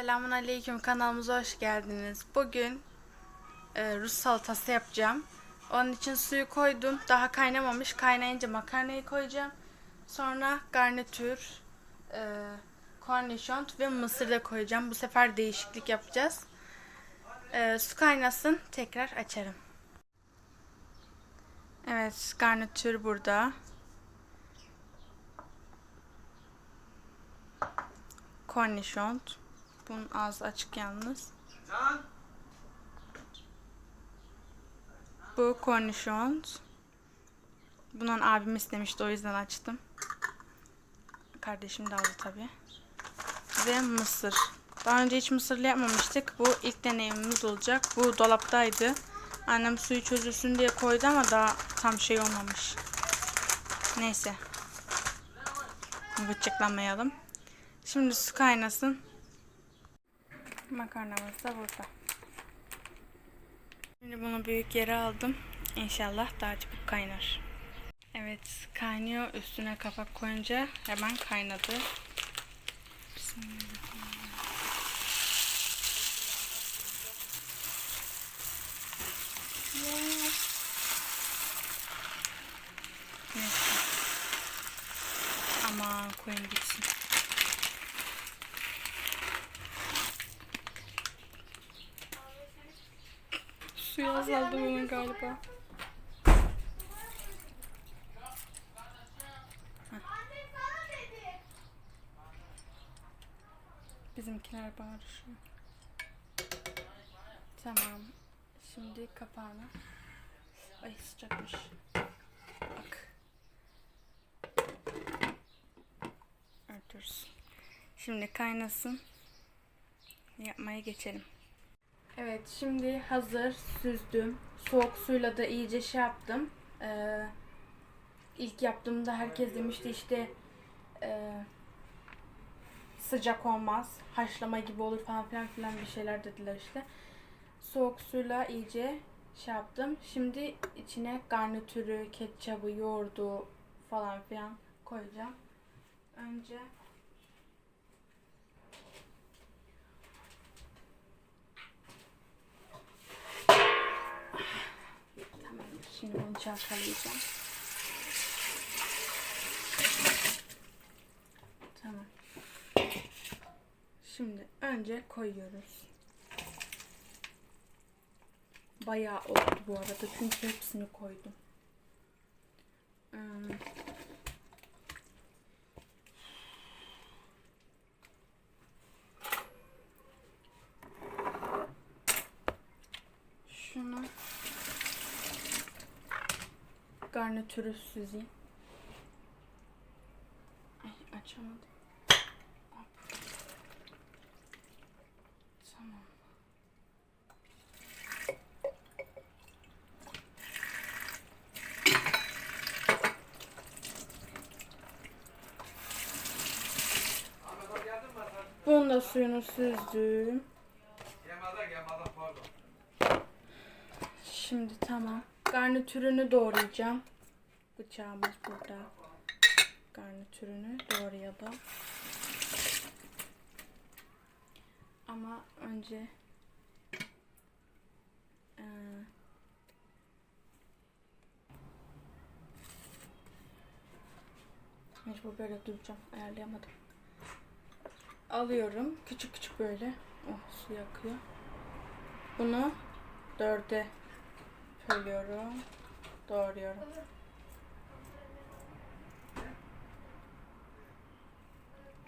Selamun Aleyküm kanalımıza hoş geldiniz. Bugün e, Rus salatası yapacağım. Onun için suyu koydum. Daha kaynamamış. Kaynayınca makarnayı koyacağım. Sonra garnitür, e, kornişon ve mısır da koyacağım. Bu sefer değişiklik yapacağız. E, su kaynasın. Tekrar açarım. Evet garnitür burada. Kornişon. Bunun ağzı açık yalnız. Bu kornişon. Bunun abim istemişti o yüzden açtım. Kardeşim de aldı tabi. Ve mısır. Daha önce hiç mısırlı yapmamıştık. Bu ilk deneyimimiz olacak. Bu dolaptaydı. Annem suyu çözülsün diye koydu ama daha tam şey olmamış. Neyse. Bıçaklanmayalım. Şimdi su kaynasın. Makarnamız da burada. Şimdi bunu büyük yere aldım. İnşallah daha çabuk kaynar. Evet kaynıyor. Üstüne kapak koyunca hemen kaynadı. Bismillahirrahmanirrahim. Neyse. Aman koyun gitsin. Suyu azaldı bunun galiba. Bizimkiler bağırışıyor. Tamam. Şimdi kapağını. Ay sıcakmış. Bak. Örtürsün. Şimdi kaynasın. Yapmaya geçelim. Evet şimdi hazır süzdüm. Soğuk suyla da iyice şey yaptım. Ee, ilk yaptığımda herkes demişti işte e, sıcak olmaz. Haşlama gibi olur falan filan filan bir şeyler dediler işte. Soğuk suyla iyice şey yaptım. Şimdi içine garnitürü, ketçabı, yoğurdu falan filan koyacağım. Önce Şimdi bunu çalkalayacağım. Tamam. Şimdi önce koyuyoruz. Bayağı oldu bu arada çünkü hepsini koydum. Hmm. Şunu garnitürü süzeyim. Ay açamadım. Hop. Tamam. Bunun da suyunu süzdüm. Şimdi tamam. Garnitürünü doğrayacağım. Bıçağımız burada. Garnitürünü doğrayalım. Ama önce eee, mecbur böyle duracağım. Ayarlayamadım. Alıyorum. Küçük küçük böyle. Oh su yakıyor. Bunu dörde bölüyorum. Doğruyorum.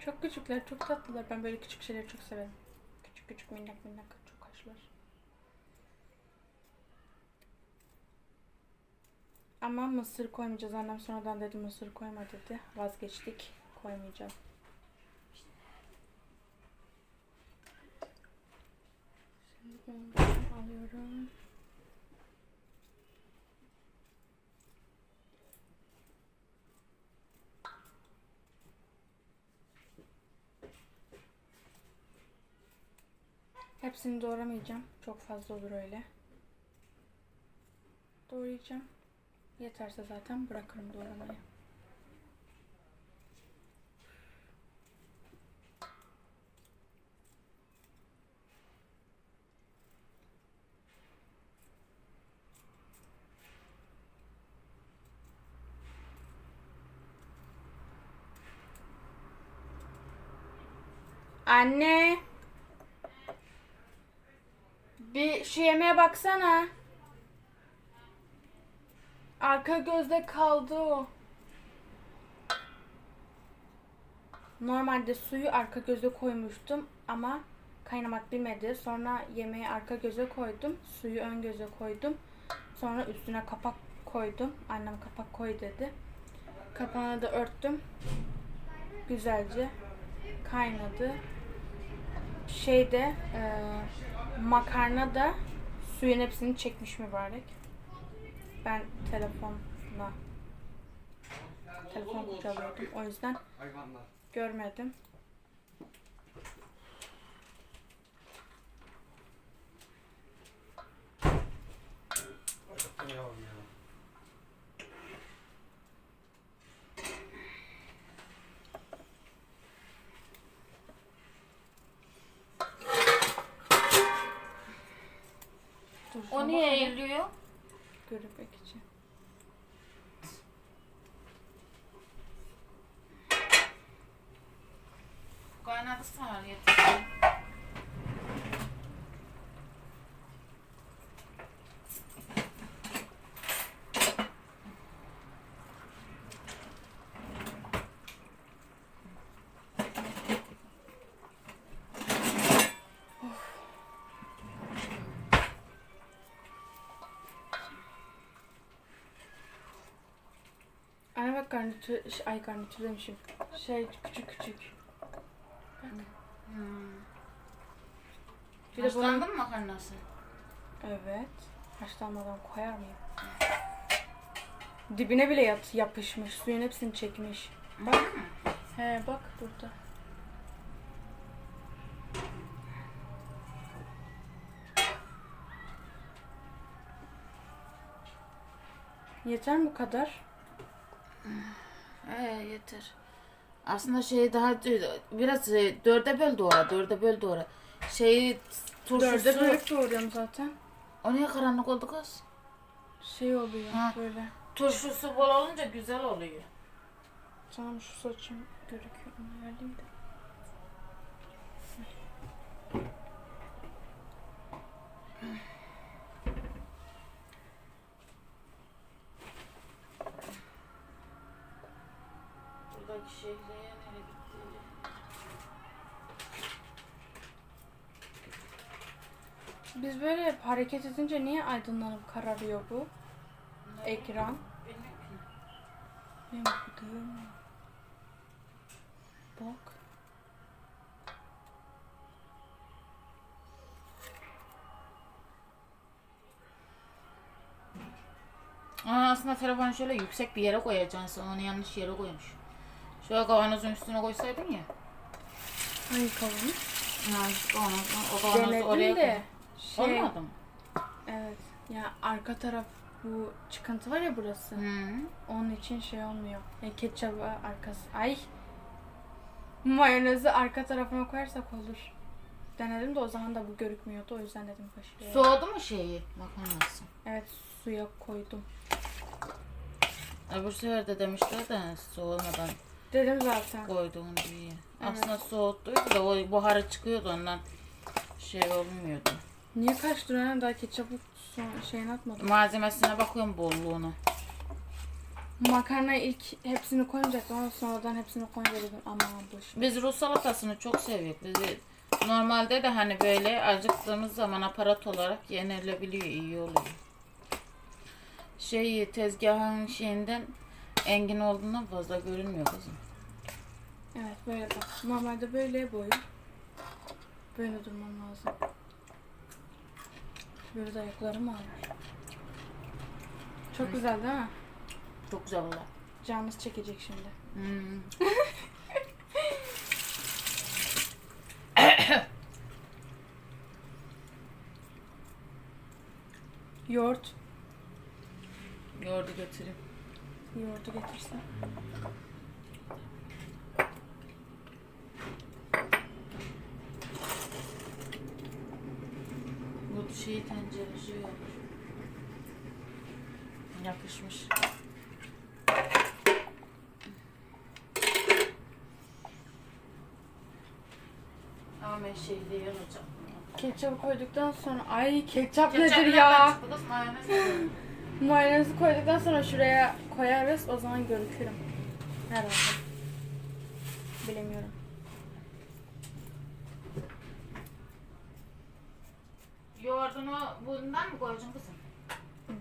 Çok küçükler, çok tatlılar. Ben böyle küçük şeyleri çok severim. Küçük küçük minnak minnak çok hoşlar. Ama mısır koymayacağız. Annem sonradan dedi mısır koyma dedi. Vazgeçtik. Koymayacağım. Şimdi bunu alıyorum. Hepsini doğramayacağım. Çok fazla olur öyle. Doğrayacağım. Yeterse zaten bırakırım doğramayı. Anne. Bir şu yemeğe baksana. Arka gözde kaldı o. Normalde suyu arka göze koymuştum ama kaynamak bilmedi. Sonra yemeği arka göze koydum. Suyu ön göze koydum. Sonra üstüne kapak koydum. Annem kapak koy dedi. Kapağını da örttüm. Güzelce kaynadı. Şeyde e, makarna da suyun hepsini çekmiş mübarek. Ben telefonla telefon kurcalıyordum. O yüzden görmedim. Çok yavrum ya. Dur, O niye eğiliyor? Görmek için. Kaynadı sana yeter. Anne bak garnitür, ay garnitür demişim. Şey küçük küçük. Hmm. Bir de bunun... Mı makarnası? Evet. Haşlanmadan koyar mıyım? Dibine bile yat, yapışmış. Suyun hepsini çekmiş. Bak. He bak burada. Yeter mi bu kadar? Ee yeter. Aslında şey daha biraz e, dörde böl doğra, dörde böl doğra. Şeyi turşusu... Dörde bölüp doğruyorum zaten. O niye karanlık oldu kız? Şey oluyor Ha. böyle. Turşusu bol olunca güzel oluyor. Tamam şu saçım gözüküyor. Onu da. Şehriye nereye gitti? Biz böyle hep hareket edince niye aydınlanıp kararıyor bu ekran? Bilmiyorum ki. Benim bakıyorum. Bak. Aa, aslında telefonu şöyle yüksek bir yere koyacaksın. Sen onu yanlış yere koymuş. Şöyle kavanozun üstüne koysaydın ya. Hangi kavanoz? Ha, işte kavanozun, o kavanozu Denedim oraya de. koy. Şey, Olmadı mı? evet. Ya arka taraf bu çıkıntı var ya burası. Hı. Onun için şey olmuyor. Ya ketçabı arkası. Ay. Mayonezi arka tarafına koyarsak olur. Denedim de o zaman da bu görükmüyordu. O yüzden dedim kaşığı. Soğudu mu şeyi makarnası? Evet suya koydum. Öbür sefer de demişler de soğumadan Dedim zaten. koyduğunu diye. Aslında soğuttuydu da o buharı çıkıyordu ondan şey olmuyordu. Niye karıştırıyorsun? Daha ketçabı son şeyini atmadım. Malzemesine bakıyorum bolluğuna. Makarna ilk hepsini koymayacaktım ama sonradan hepsini koyunca dedim aman boş. Biz Rus salatasını çok seviyoruz. Biz normalde de hani böyle acıktığımız zaman aparat olarak yenilebiliyor, iyi oluyor. Şey tezgahın şeyinden engin olduğundan fazla görünmüyor kızım. Evet böyle bak. Normalde böyle boyum. Böyle durmam lazım. Böyle de ayaklarım ağrıyor. Çok güzel değil mi? Çok güzel valla. Canınız çekecek şimdi. Hmm. Yoğurt. Yoğurdu getireyim. Yoğurdu getirsin. Bu şey tencere şey olmuş. Yapışmış. Her şeyde yanacak. Ketçapı koyduktan sonra ay ketçap Ketçap nedir ya? kız? Mayonez mi? Mayonezi koyduktan sonra şuraya koyarız o zaman görükürüm. Herhalde. Bilemiyorum. Yoğurdunu bundan mı koyacaksın kızım?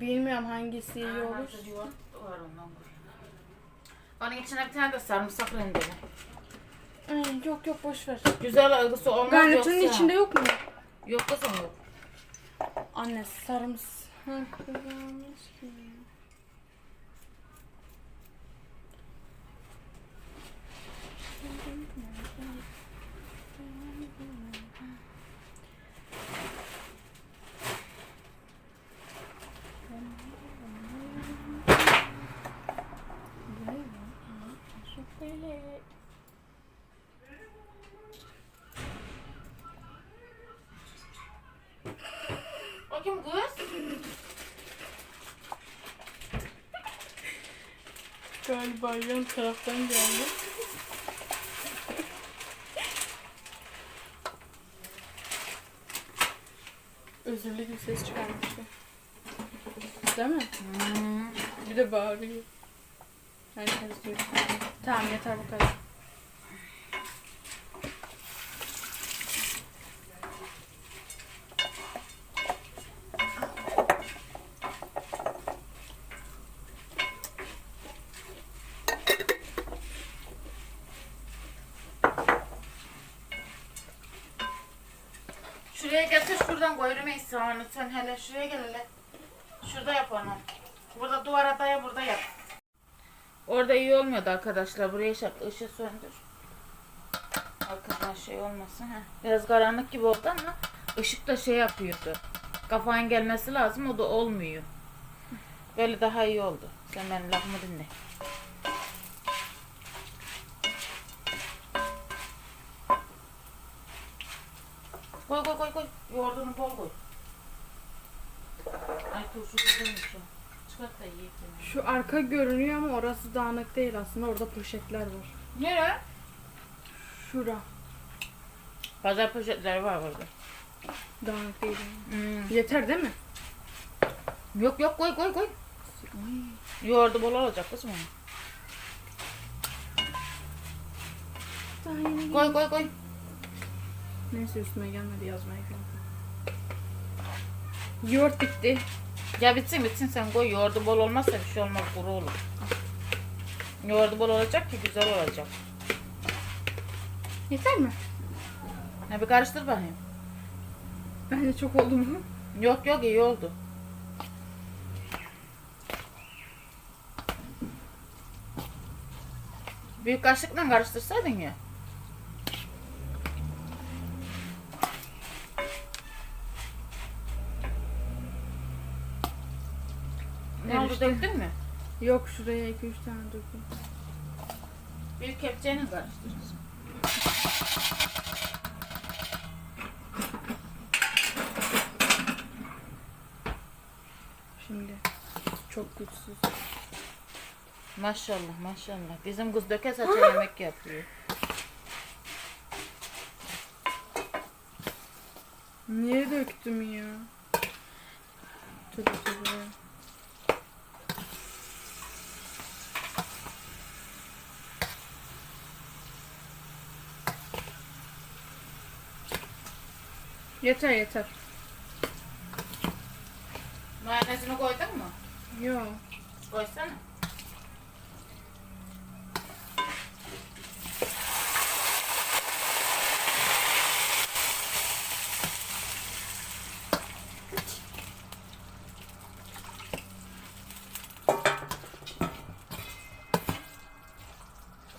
Bilmiyorum hangisi iyi Aa, olur. hazır yoğurt var ondan koy. Onun içine bir tane de sarımsak rendeli. Ay, yok yok boş ver. Güzel algısı olmaz Garnitürün yoksa. içinde yok mu? Yok kızım yok. Anne sarımsak kızarmış ki. Yan taraftan geldi. Özürlü bir ses çıkarmıştı. Değil mi? Hmm. Bir de bağırıyor. Herkes duyuyor. Tamam yeter bu kadar. Onu sen hele şuraya gel hele. Şurada yap onu. Burada duvara daya burada yap. Orada iyi olmuyordu arkadaşlar. Buraya şak ışığı söndür. Arkadan şey olmasın. Heh. Biraz karanlık gibi oldu ama ışık da şey yapıyordu. Kafan gelmesi lazım o da olmuyor. Böyle daha iyi oldu. Sen benim lafımı dinle. Koy koy koy koy. Yoğurdunu bol koy. Ay turşu güzelmiş o. Çıkart da yiyek yemeği. Şu arka görünüyor ama orası dağınık değil aslında. Orada poşetler var. Nere? Şura. Pazar poşetleri var burada. Dağınık değil. yani. Hmm. Yeter değil mi? Yok yok koy koy koy. Yoğurdu bol olacak kızım onun. Koy koy koy. Neyse üstüme gelmedi yazmaya. Yoğurt bitti. Ya bitsin bitsin sen koy. Yoğurdu bol olmazsa bir şey olmaz kuru olur. Yoğurdu bol olacak ki güzel olacak. Yeter mi? Ha bir karıştır bakayım. Bence çok oldu mu? Yok yok iyi oldu. Büyük kaşıkla karıştırsaydın ya. Ne oldu döktün mü? Yok şuraya 2-3 tane dökün. Büyük kepçeyle karıştır. kızım. Şimdi. Çok güçsüz. Maşallah maşallah. Bizim kız döke saça yemek yapıyor. Niye döktüm ya? Tövbe tövbe. Yeter yeter. Mayonezini koydun mu? Yok. Koysana.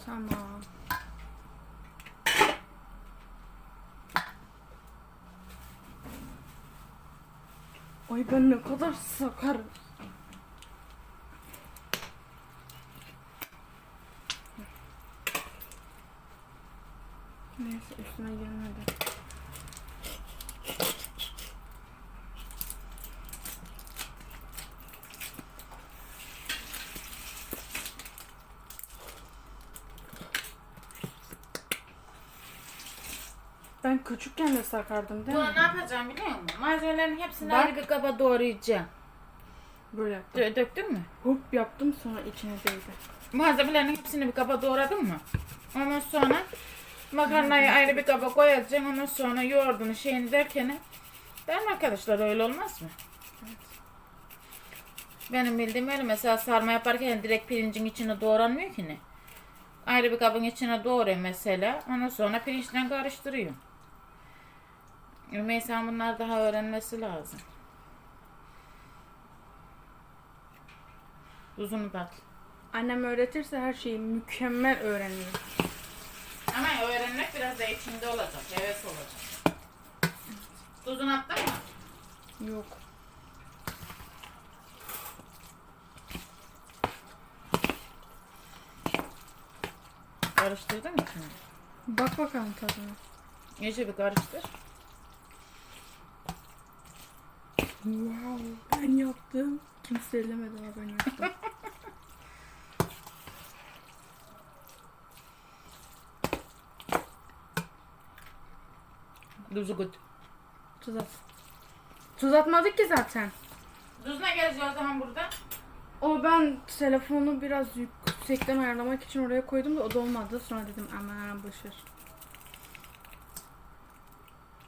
Tamam. Ay ben ne kadar sakarım. Neyse üstüne gelmedi. Ben küçükken de sakardım değil Bunu mi? ne yapacağım biliyor musun? Malzemelerin hepsini Bak. ayrı bir kaba doğrayacağım. Böyle yaptım. Dö- döktün mü? Hop yaptım sonra içine değdi. Malzemelerin hepsini bir kaba doğradın mı? Ondan sonra makarnayı ayrı bir kaba koyacaksın. Ondan sonra yoğurdunu şeyini derken değil mi arkadaşlar öyle olmaz mı? Benim bildiğim öyle mesela sarma yaparken direkt pirincin içine doğranmıyor ki ne? Ayrı bir kabın içine doğruyor mesela. Ondan sonra pirinçle karıştırıyor. Rümeysa bunlar daha öğrenmesi lazım. Tuzunu da at. Annem öğretirse her şeyi mükemmel öğreniyor. Ama öğrenmek biraz da içinde olacak, heves olacak. Tuzunu attın mı? Yok. Karıştırdın mı şimdi? Bak bakalım tadına. İyice bir karıştır. Wow, ben yaptım. Kimse ellemedi ama ben yaptım. Tuzu gut. Tuz at. Tuz atmadık ki zaten. Tuz ne geziyor o zaman burada? O ben telefonu biraz yüksekten ayarlamak için oraya koydum da o da olmadı. Sonra dedim aman boşver.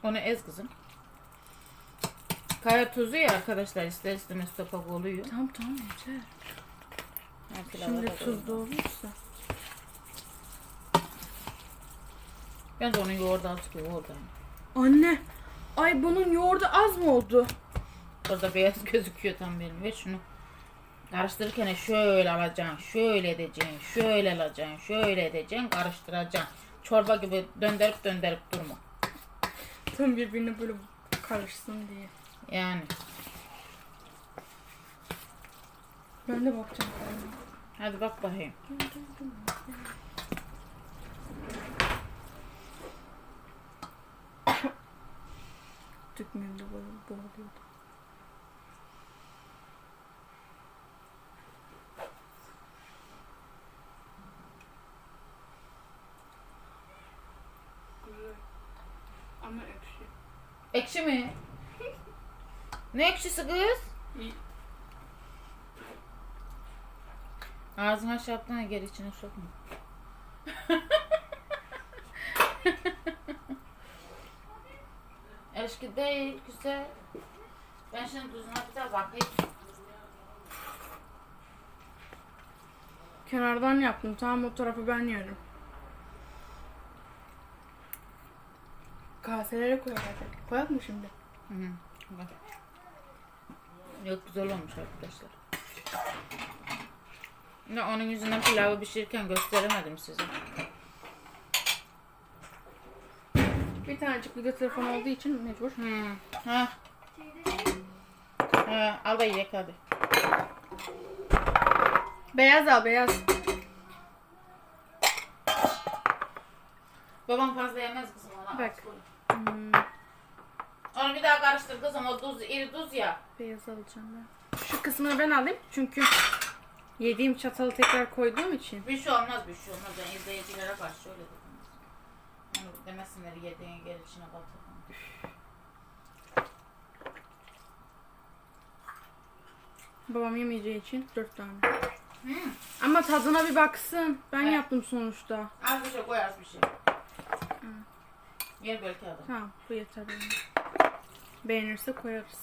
Onu ez kızım. Kaya tuzu ya arkadaşlar ister istemez topak oluyor. Tamam tamam yeter. Şimdi tuzlu olursa. Bence onun yoğurdu azıcık yoğurdu. Anne. Ay bunun yoğurdu az mı oldu? Orada beyaz gözüküyor tam benim. Ver şunu. Karıştırırken şöyle alacaksın, şöyle edeceksin, şöyle alacaksın, şöyle edeceksin, karıştıracaksın. Çorba gibi döndürüp döndürüp durma. Tam birbirine böyle karışsın diye. Yani. Ben de bakacağım. Hadi bak bakayım. Tükmüğümde boğuluyordu. Güzel. Ama ekşi. Ekşi mi? Ne ekşisi kız? Ağzına şey yaptığına geri içine sokma. Eşki değil, güzel. Ben şimdi tuzuna bir daha bakayım. Kenardan yaptım. Tamam o tarafı ben yerim. Kaselere koyalım. Koyak mı şimdi? Hı hı. Bak. Yok güzel olmuş arkadaşlar. Ne onun yüzünden pilavı pişirirken gösteremedim size. Bir tanecik video telefon olduğu için mecbur. Hı. Ha. Ha, al da yiyek hadi. Beyaz al beyaz. Babam fazla yemez kızım ona. Bak. az koy. Hmm, Onu bir daha karıştır kızım o tuz, iri tuz ya. beyaz alacağım ben. Şu kısmını ben alayım çünkü yediğim çatalı tekrar koyduğum için. Bir şey olmaz bir şey olmaz. Ben izleyicilere karşı öyle dedim. Yani demesinler yediğin gel içine batırdın. Babam yemeyeceği için dört tane. Hmm. Ama tadına bir baksın. Ben Evet. yaptım sonuçta. Az bir şey koy az bir şey. Yer belki adam. Tamam bu yeter benim. Beğenirse koyarız.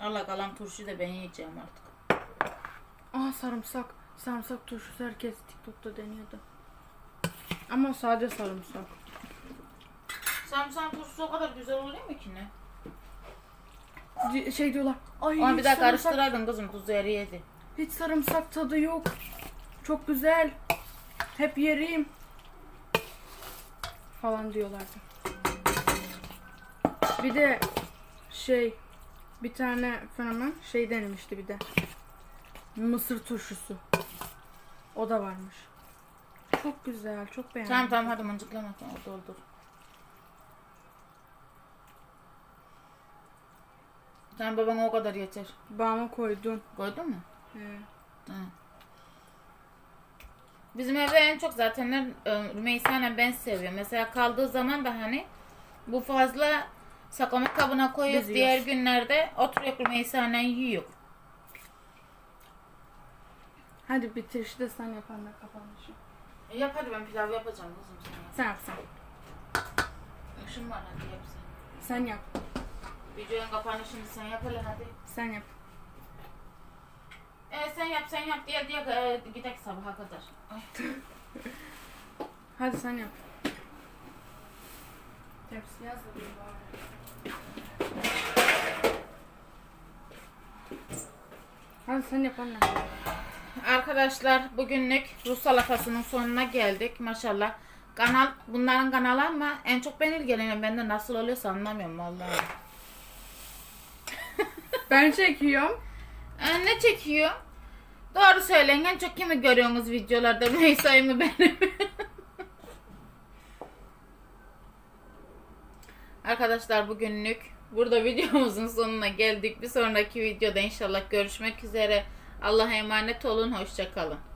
Allah kalan turşuyu da ben yiyeceğim artık. Aa sarımsak. Sarımsak turşusu herkes TikTok'ta deniyordu. Ama sadece sarımsak. Sarımsak turşusu o kadar güzel oluyor mu ki ne? Di- Şey diyorlar. Ay Onu bir daha sarımsak- karıştıraydın kızım tuzu eriyedi. Hiç sarımsak tadı yok. Çok güzel. Hep yerim. Falan diyorlardı. Bir de şey bir tane fenomen şey denemişti bir de. Mısır turşusu. O da varmış. Çok güzel, çok beğendim. Tamam tamam hadi mıncıklama tamam doldur. Sen babana o kadar yeter. Bağıma koydum. Koydun mu? Ee, Tamam. Bizim evde en çok zaten e, Rümeysa'yla ben seviyorum. Mesela kaldığı zaman da hani bu fazla saklama kabına koyuyoruz. Biz Diğer yiyoruz. günlerde oturuyor Rümeysa'yla yiyor. Hadi bitir işte sen yapan da kapanışı. E yap hadi ben pilav yapacağım kızım sen yap. Sen yap sen. İşin var hadi yap sen. Sen yap. Videonun kapanışını sen yap hele hadi. Sen yap. E sen yap sen yap diye diye e, gidek sabaha kadar. Ay. Hadi sen yap. Tepsi yaz da bir bari. Hadi sen yap anne. Arkadaşlar bugünlük Rus salatasının sonuna geldik maşallah. Kanal bunların kanalı ama en çok ben ilgileniyorum. Ben de nasıl oluyorsa anlamıyorum vallahi. Ben çekiyorum. E, ne çekiyor? Doğru söyleyin en çok kimi görüyorsunuz videolarda? Meysa'yı mı beni? Arkadaşlar bugünlük burada videomuzun sonuna geldik. Bir sonraki videoda inşallah görüşmek üzere. Allah'a emanet olun. Hoşçakalın.